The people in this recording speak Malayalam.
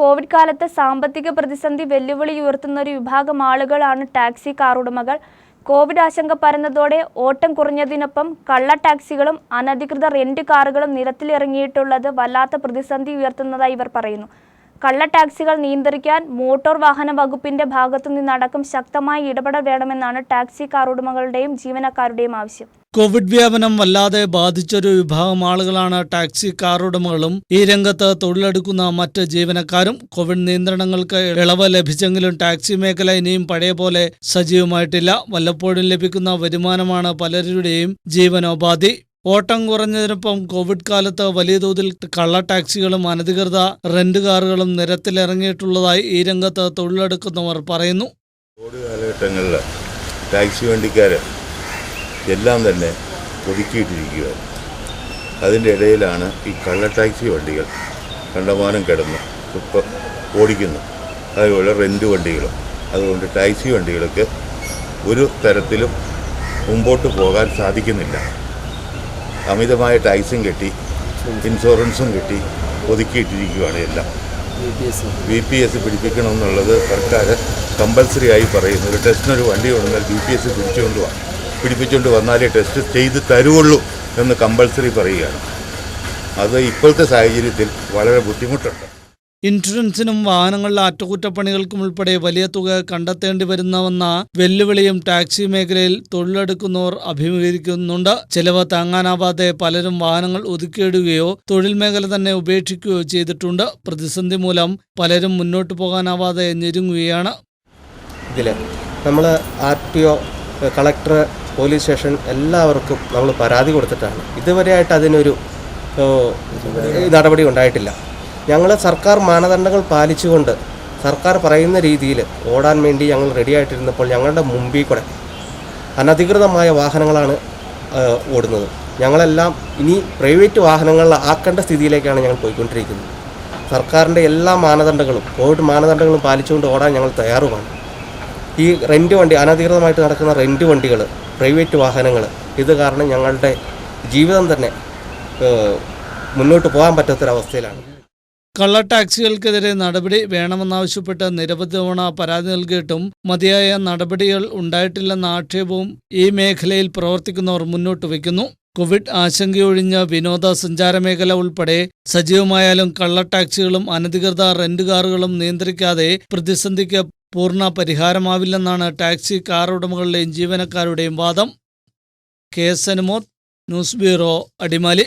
കോവിഡ് കാലത്ത് സാമ്പത്തിക പ്രതിസന്ധി വെല്ലുവിളി ഉയർത്തുന്ന ഒരു വിഭാഗം ആളുകളാണ് ടാക്സി കാർ ഉടമകൾ. കോവിഡ് ആശങ്ക പരന്നതോടെ ഓട്ടം കുറഞ്ഞതിനൊപ്പം കള്ള ടാക്സികളും അനധികൃത റെന്റ് കാറുകളും നിരത്തിലിറങ്ങിയിട്ടുള്ളത് വല്ലാത്ത പ്രതിസന്ധി ഉയർത്തുന്നതായി ഇവർ പറയുന്നു. കള്ള ടാക്സികൾ നിയന്ത്രിക്കാൻ മോട്ടോർ വാഹന വകുപ്പിന്റെ ഭാഗത്തു നിന്നടക്കം ശക്തമായ ഇടപെടൽ വേണമെന്നാണ് ടാക്സി കാർ ഉടമകളുടെയും ജീവനക്കാരുടെയും ആവശ്യം. കോവിഡ് വ്യാപനം വല്ലാതെ ബാധിച്ചൊരു വിഭാഗം ആളുകളാണ് ടാക്സി കാർ ഉടമകളും ഈ രംഗത്ത് തൊഴിലെടുക്കുന്ന മറ്റ് ജീവനക്കാരും കോവിഡ് നിയന്ത്രണങ്ങൾക്ക് ഇളവ് ലഭിച്ചെങ്കിലും ടാക്സി മേഖല ഇനിയും പഴയ പോലെ സജീവമായിട്ടില്ല. വല്ലപ്പോഴും ലഭിക്കുന്ന വരുമാനമാണ് പലരുടെയും ജീവനോപാധി. ഓട്ടം കുറഞ്ഞതിനൊപ്പം കോവിഡ് കാലത്ത് വലിയ തോതിൽ കള്ള ടാക്സികളും അനധികൃത റെന്റ് കാറുകളും നിരത്തിലിറങ്ങിയിട്ടുള്ളതായി ഈ രംഗത്ത് തൊഴിലെടുക്കുന്നവർ പറയുന്നു. കാലഘട്ടങ്ങളിൽ ടാക്സി വണ്ടിക്കാർ എല്ലാം തന്നെ ഒതുക്കിയിട്ടിരിക്കുകയാണ്. അതിന്റെ ഇടയിലാണ് ഈ കള്ള ടാക്സി വണ്ടികൾ കണ്ടമാനം കിടന്ന് ഇപ്പം ഓടിക്കുന്നു. അതുപോലെ റെന്റ് വണ്ടികളും അതുകൊണ്ട് ടാക്സി വണ്ടികൾക്ക് ഒരു തരത്തിലും മുമ്പോട്ട് പോകാൻ സാധിക്കുന്നില്ല. അമിതമായ ടാക്സും കെട്ടി ഇൻഷുറൻസും കെട്ടി ഒതുക്കിയിട്ടിരിക്കുകയാണ് എല്ലാം. ബി പി എസ് പിടിപ്പിക്കണമെന്നുള്ളത് സർക്കാർ കമ്പൽസറി ആയി പറയുന്നു. ഒരു ടെസ്റ്റിനൊരു വണ്ടി കൊണ്ടുവന്നാൽ ബി പി എസ് പിടിച്ചുകൊണ്ട് വാ. പിടിപ്പിച്ചുകൊണ്ട് വന്നാലേ ടെസ്റ്റ് ചെയ്ത് തരുള്ളൂ എന്ന് കമ്പൾസറി പറയുകയാണ്. അത് ഇപ്പോഴത്തെ സാഹചര്യത്തിൽ വളരെ ബുദ്ധിമുട്ടുണ്ട്. ഇൻഷുറൻസിനും വാഹനങ്ങളിലെ അറ്റകുറ്റപ്പണികൾക്കും ഉൾപ്പെടെ വലിയ തുക കണ്ടെത്തേണ്ടി വരുന്നവെന്ന വെല്ലുവിളിയും ടാക്സി മേഖലയിൽ തൊഴിലെടുക്കുന്നവർ അഭിമുഖീകരിക്കുന്നുണ്ട്. ചെലവ് താങ്ങാനാവാതെ പലരും വാഹനങ്ങൾ ഒതുക്കിയിടുകയോ തൊഴിൽ മേഖല തന്നെ ഉപേക്ഷിക്കുകയോ ചെയ്തിട്ടുണ്ട്. പ്രതിസന്ധി മൂലം പലരും മുന്നോട്ട് പോകാനാവാതെ ഞെരുങ്ങുകയാണ്. ഇതിൽ നമ്മൾ R T O collector police station എല്ലാവർക്കും നമ്മൾ പരാതി കൊടുത്തിട്ടാണ്. ഇതുവരെയായിട്ട് അതിനൊരു നടപടി ഉണ്ടായിട്ടില്ല. ഞങ്ങൾ സർക്കാർ മാനദണ്ഡങ്ങൾ പാലിച്ചുകൊണ്ട് സർക്കാർ പറയുന്ന രീതിയിൽ ഓടാൻ വേണ്ടി ഞങ്ങൾ റെഡി ആയിട്ടിരുന്നപ്പോൾ ഞങ്ങളുടെ മുമ്പിൽ കൂടെ അനധികൃതമായ വാഹനങ്ങളാണ് ഓടുന്നത്. ഞങ്ങളെല്ലാം ഇനി പ്രൈവറ്റ് വാഹനങ്ങളിൽ ആക്കേണ്ട സ്ഥിതിയിലേക്കാണ് ഞങ്ങൾ പോയിക്കൊണ്ടിരിക്കുന്നത്. സർക്കാരിന്റെ എല്ലാ മാനദണ്ഡങ്ങളും കോവിഡ് മാനദണ്ഡങ്ങളും പാലിച്ചുകൊണ്ട് ഓടാൻ ഞങ്ങൾ തയ്യാറുമാണ്. ഈ റെന്റ് വണ്ടി അനധികൃതമായിട്ട് നടക്കുന്ന റെന്റ് വണ്ടികൾ പ്രൈവറ്റ് വാഹനങ്ങൾ ഇത് കാരണം ഞങ്ങളുടെ ജീവിതം തന്നെ മുന്നോട്ട് പോകാൻ പറ്റാത്തൊരവസ്ഥയിലാണ്. കള്ള ടാക്സികൾക്കെതിരെ നടപടി വേണമെന്നാവശ്യപ്പെട്ട് നിരവധി തവണ പരാതി നൽകിയിട്ടും മതിയായ നടപടികൾ ഉണ്ടായിട്ടില്ലെന്ന ആക്ഷേപവും ഈ മേഖലയിൽ പ്രവർത്തിക്കുന്നവർ മുന്നോട്ട് വയ്ക്കുന്നു. കോവിഡ് ആശങ്കയൊഴിഞ്ഞ വിനോദസഞ്ചാര മേഖല ഉൾപ്പെടെ സജീവമായാലും കള്ള ടാക്സികളും അനധികൃത റെന്റ് കാറുകളും നിയന്ത്രിക്കാതെ പ്രതിസന്ധിക്ക് പൂർണ പരിഹാരമാവില്ലെന്നാണ് ടാക്സി കാർ ഉടമകളുടെയും ജീവനക്കാരുടെയും വാദം. K S Anumod news bureau Adimali.